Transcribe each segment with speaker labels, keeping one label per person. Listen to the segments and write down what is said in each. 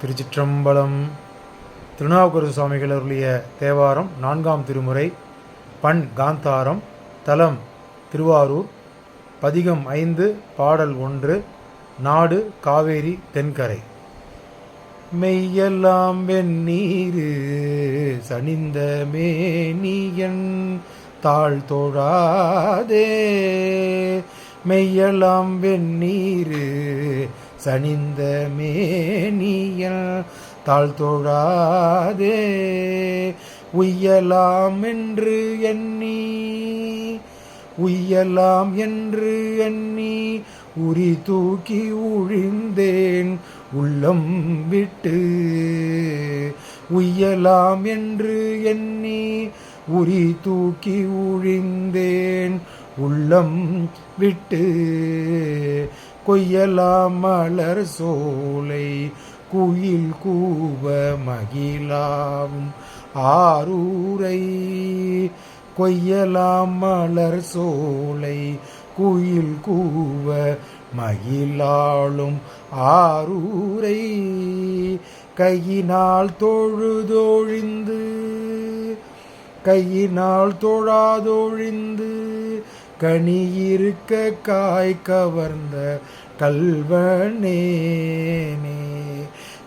Speaker 1: திருச்சிற்றம்பலம் திருநாவுக்கரசு சுவாமிகள் அருளிய தேவாரம் நான்காம் திருமுறை பண் காந்தாரம் தலம் திருவாரூர் பதிகம் ஐந்து பாடல் ஒன்று நாடு காவேரி தென்கரை. மெய்யெல்லாம் வெந்நீரு சனிந்த மேனியன் தாழ் தோழாதே மெய்யலாம் வெந்நீர் சனிந்த மேனியல் தாழ் தோழாதே உய்யலாம் என்று எண்ணி உய்யலாம் என்று எண்ணி உரி தூக்கி உழிந்தேன் உள்ளம் விட்டு. உய்யலாம் என்று எண்ணி உரி தூக்கி உழிந்தேன் உள்ளம் விட்டு கொய்யலாம் மலர் சோலை குயில் கூவ மகிழாவும் ஆரூரை கொய்யலாம் மலர் சோலை குயில் கூவ மகிழாளும் ஆரூரை கையினால் தொழுதொழிந்து கையினால் தொழாதொழிந்து கனி இருக்க காய் கவர்ந்த கல்வனேனே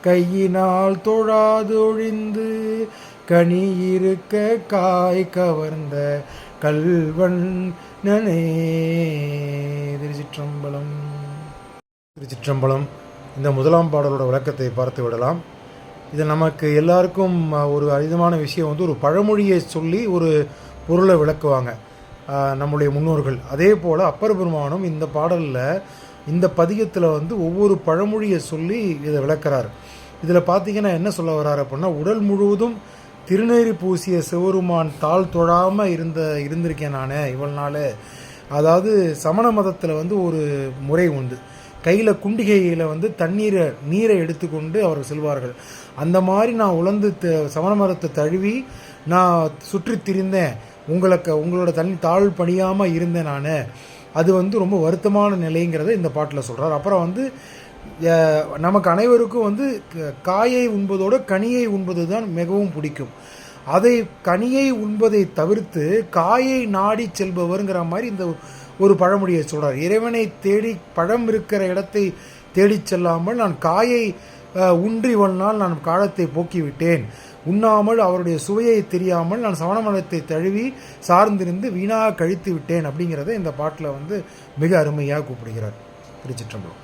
Speaker 1: கையினால் தொழாதொழிந்து கனி இருக்க காய் கவர்ந்த கல்வன் திருச்சிற்றம்பலம். திருச்சிற்றம்பலம். இந்த முதலாம் பாடலோட விளக்கத்தை பார்த்து விடலாம். இது நமக்கு எல்லாருக்கும் ஒரு அரிதமான விஷயம். வந்து ஒரு பழமொழியை சொல்லி ஒரு பொருளை விளக்குவாங்க. நம்முடைய முன்னோர்கள். அதே போல் அப்பர் பெருமானும் இந்த பாடலில் இந்த பதிகத்தில் வந்து ஒவ்வொரு பழமொழியை சொல்லி இதை விளக்கிறார். இதில் பார்த்தீங்கன்னா என்ன சொல்ல வர்றார் அப்படின்னா உடல் முழுவதும் திருநேரி பூசிய சிவருமான் தாழ் தொழாமல் இருந்த இருந்திருக்கேன் நான் இவள் நாள். அதாவது சமண மதத்தில் வந்து ஒரு முறை உண்டு. கையில் குண்டிகையில் வந்து தண்ணீரை நீரை எடுத்துக்கொண்டு அவர் செல்வார்கள். அந்த மாதிரி நான் உழந்து த- சமண மரத்தை தழுவி நான் சுற்றி திரிந்தேன். உங்களுக்கு உங்களோட தண்ணி தாழ் பணியாமல் இருந்தேன் நான். அது வந்து ரொம்ப வருத்தமான நிலைங்கிறத இந்த பாட்டில் சொல்கிறார் அப்புறம் வந்து நமக்கு அனைவருக்கும் வந்து காயை உண்பதோடு கனியை உண்பது தான் மிகவும் பிடிக்கும். அதை கனியை உண்பதை தவிர்த்து காயை நாடி செல்பவருங்கிற மாதிரி இந்த ஒரு பழமொழியை சொல்கிறார் இறைவனை தேடி பழம் இருக்கிற இடத்தை தேடிச் செல்லாமல் நான் காயை உன்றி வண்ணால் நான் காலத்தை போக்கிவிட்டேன். உண்ணாமல் அவருடைய சுவையை தெரியாமல் நான் சமண மதத்தை தழுவி சார்ந்திருந்து வீணாக கழித்து விட்டேன் அப்படிங்கிறத இந்த பாட்டில் வந்து மிக அருமையாக கூப்பிடுகிறார். திருச்சிற்றம்பலம்.